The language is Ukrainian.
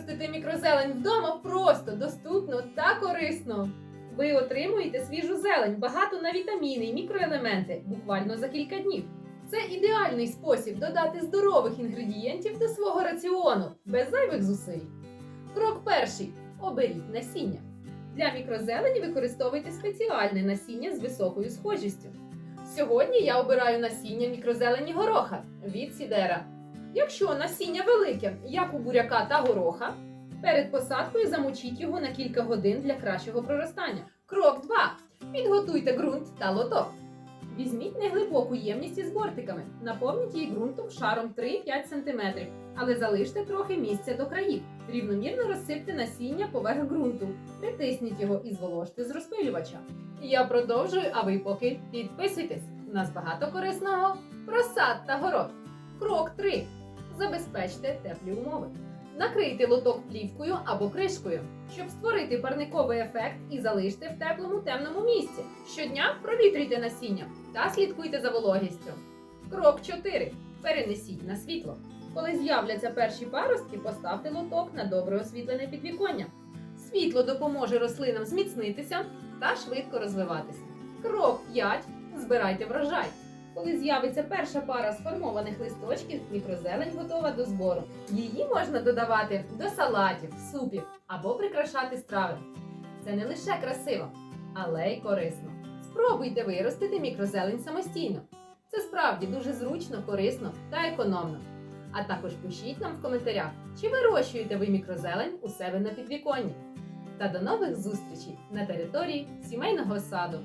Виростити мікрозелень вдома просто, доступно та корисно. Ви отримуєте свіжу зелень, багато на вітаміни і мікроелементи буквально за кілька днів. Це ідеальний спосіб додати здорових інгредієнтів до свого раціону без зайвих зусиль. Крок перший: оберіть насіння. Для мікрозелені використовуйте спеціальне насіння з високою схожістю. Сьогодні я обираю насіння мікрозелені гороха від Сідера. Якщо насіння велике, як у буряка та гороха, перед посадкою замочіть його на кілька годин для кращого проростання. Крок 2. Підготуйте ґрунт та лоток. Візьміть неглибоку ємність із бортиками, наповніть її ґрунтом шаром 3-5 см, але залиште трохи місця до країв. Рівномірно розсипте насіння поверх ґрунту, притисніть його і зволожте з розпилювача. Я продовжую, а ви поки підписуйтесь. У нас багато корисного про сад та город. Крок 3. Забезпечте теплі умови. Накрийте лоток плівкою або кришкою, щоб створити парниковий ефект і залиште в теплому темному місці. Щодня провітрюйте насіння та слідкуйте за вологістю. Крок 4. Перенесіть на світло. Коли з'являться перші паростки, поставте лоток на добре освітлене підвіконня. Світло допоможе рослинам зміцнитися та швидко розвиватися. Крок 5. Збирайте врожай. Коли з'явиться перша пара сформованих листочків, мікрозелень готова до збору. Її можна додавати до салатів, супів або прикрашати страви. Це не лише красиво, але й корисно. Спробуйте виростити мікрозелень самостійно. Це справді дуже зручно, корисно та економно. А також пишіть нам в коментарях, чи вирощуєте ви мікрозелень у себе на підвіконні. Та до нових зустрічей на території сімейного саду.